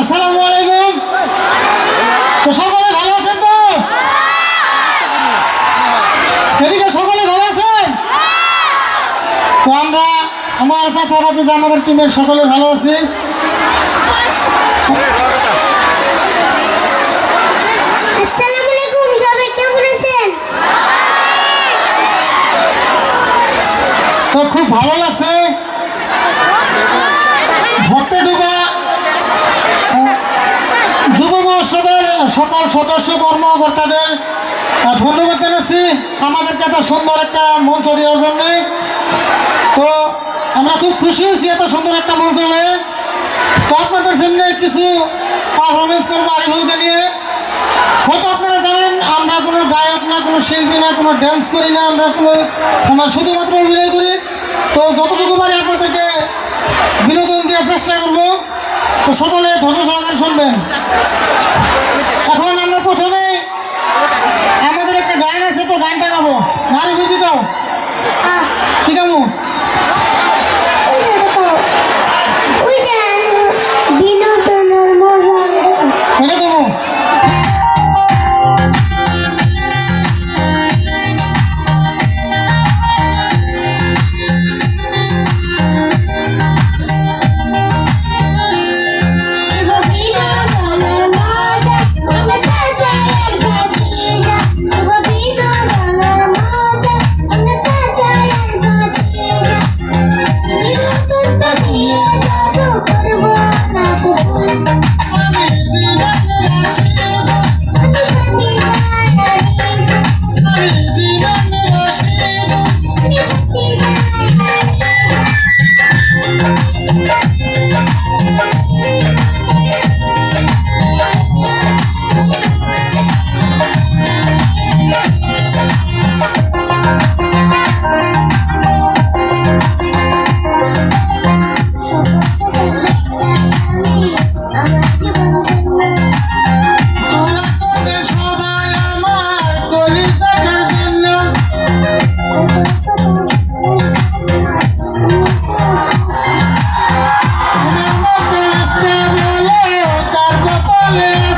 আসসালামু আলাইকুম। তো সকলে ভালো আছেন তো? এদিকে সকলে ভালো আছেন? তো আমরা আমার চাষারা আমাদের টিমের সকলে ভালো আছি। তো খুব ভালো লাগছে। সকল সদস্য কর্মকর্তাদের ধন্যবাদ জানাচ্ছি। আমাদেরকে এত সুন্দর একটা মঞ্চ দেওয়ার জন্যে। তো আমরা খুব খুশি হয়েছি এত সুন্দর একটা মঞ্চ হয়ে তো আপনাদের সামনে কিছু পারফরমেন্স করব আরিফুলকে নিয়ে। হয়তো আপনারা জানেন, আমরা কোনো গায়ক না, কোনো শিল্পী না, কোনো ড্যান্স করি না, আমরা কোনো, আমরা শুধুমাত্র অভিনয় করি। তো যতটুকু পারি আপনাদেরকে বিনোদন দেওয়ার চেষ্টা করব। তো সকলে ধৈর্য সহকারে শুনবেন। এখন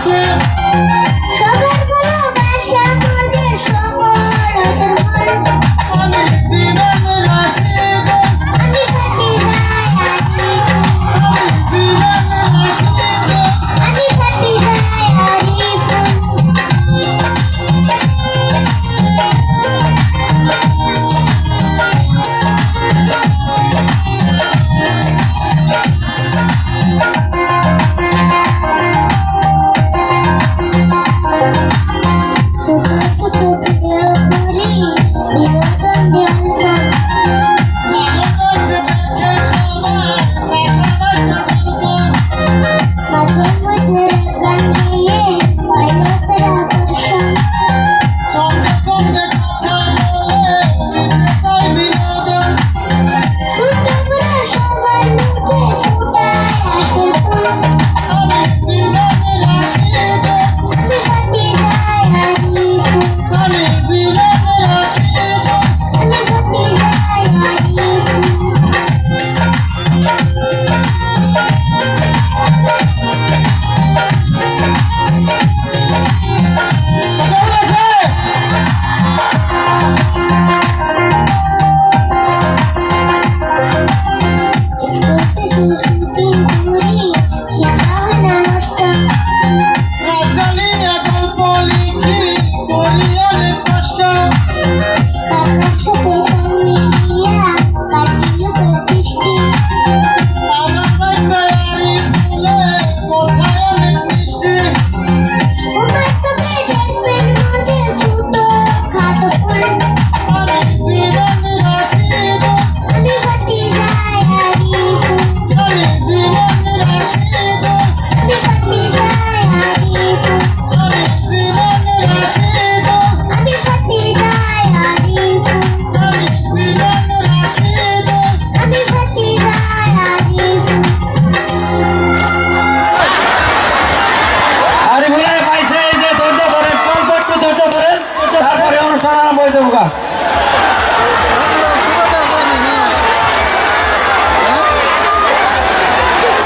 That's it.